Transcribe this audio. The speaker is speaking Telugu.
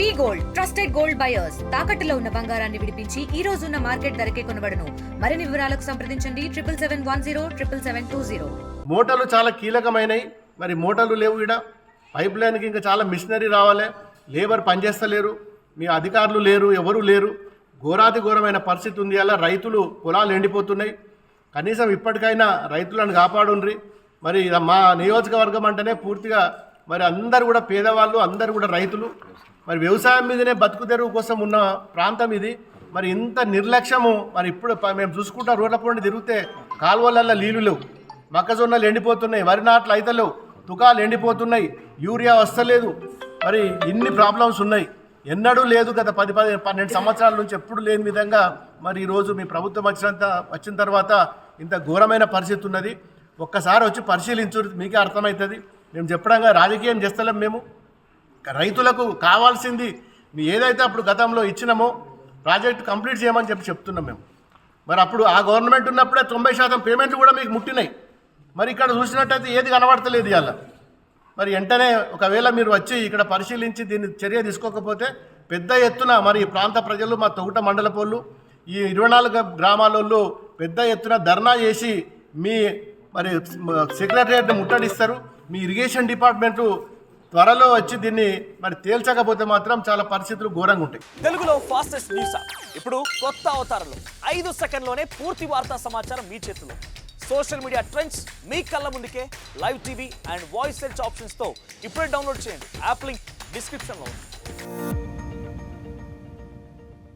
We gold trusted gold buyers. తాకట్టులో ఉన్న బంగారాన్ని విడిపించి ఈ రోజు ఉన్న మార్కెట్ ధరకే కొనబడను. మరిన్ని వివరాలకు సంప్రదించండి. Triple seven one zero triple seven two zero. మోటార్లు చాలా కీలకమైనవి మరి మోటార్లు లేవు ఇడ పైప్ లైన్కి ఇంకా చాలా మిషనరీ రావాలి. లేబర్ పనిచేస్తలేరు. మీ అధికారులు లేరు ఎవరు లేరు. ఘోరాతి ఘోరమైన పరిస్థితి ఉంది. అలా రైతులు పొలాలు ఎండిపోతున్నాయి. కనీసం ఇప్పటికైనా రైతులను కాపాడుండ్రి. మరి మా నియోజకవర్గం అంటేనే పూర్తిగా మరి అందరు కూడా పేదవాళ్ళు అందరు కూడా రైతులు. మరి వ్యవసాయం మీదనే బతుకు తెరువు కోసం ఉన్న ప్రాంతం ఇది. మరి ఇంత నిర్లక్ష్యము మరి ఇప్పుడు మేము చూసుకుంటా రోడ్ల పండి తిరిగితే కాలువలల్లో నీళ్ళు లేవు. మొక్కజొన్నలు ఎండిపోతున్నాయి వరి నాట్లు అయితలేవు తుకాలు ఎండిపోతున్నాయి యూరియా వస్తలేదు. మరి ఇన్ని ప్రాబ్లమ్స్ ఉన్నాయి. ఎన్నడూ లేదు గత పది పది పన్నెండు సంవత్సరాల నుంచి ఎప్పుడు లేని విధంగా మరి ఈరోజు మీ ప్రభుత్వం వచ్చినంత వచ్చిన తర్వాత ఇంత ఘోరమైన పరిస్థితి ఉన్నది. ఒక్కసారి వచ్చి పరిశీలించు మీకే అర్థమవుతుంది. మేము చెప్పడంగా రాజకీయం చేస్తలేం మేము. రైతులకు కావాల్సింది మీ ఏదైతే అప్పుడు గతంలో ఇచ్చినామో ప్రాజెక్ట్ కంప్లీట్ చేయమని చెప్పి చెప్తున్నాం మేము. మరి అప్పుడు ఆ గవర్నమెంట్ ఉన్నప్పుడే తొంభై శాతం పేమెంట్లు కూడా మీకు ముట్టినాయి. మరి ఇక్కడ చూసినట్టయితే ఏది కనబడతలేదు ఇవాళ. మరి వెంటనే ఒకవేళ మీరు వచ్చి ఇక్కడ పరిశీలించి దీన్ని చర్య తీసుకోకపోతే పెద్ద ఎత్తున మరి ఈ ప్రాంత ప్రజలు మా తొగుట మండలపోళ్ళు ఈ ఇరవై నాలుగు గ్రామాలలో పెద్ద ఎత్తున ధర్నా చేసి మీ మరి సెక్రటరియట్ని ముట్టడిస్తారు. మీ ఇరిగేషన్ డిపార్ట్మెంటు త్వరలో వచ్చి దీన్ని మరి తేల్చకపోతే మాత్రం చాలా పరిస్థితులు ఘోరంగా ఉంటాయి. తెలుగులో ఫాస్టెస్ట్ న్యూస్ ఇప్పుడు కొత్త అవతారంలో ఐదు సెకండ్లోనే పూర్తి వార్తా సమాచారం మీ చేతిలో. సోషల్ మీడియా ట్రెండ్స్ మీ కళ్ళ ముందుకే live TV and voice search ఆప్షన్స్తో ఇప్పుడే డౌన్లోడ్ చేయండి. యాప్ లింక్ డిస్క్రిప్షన్లో ఉంది.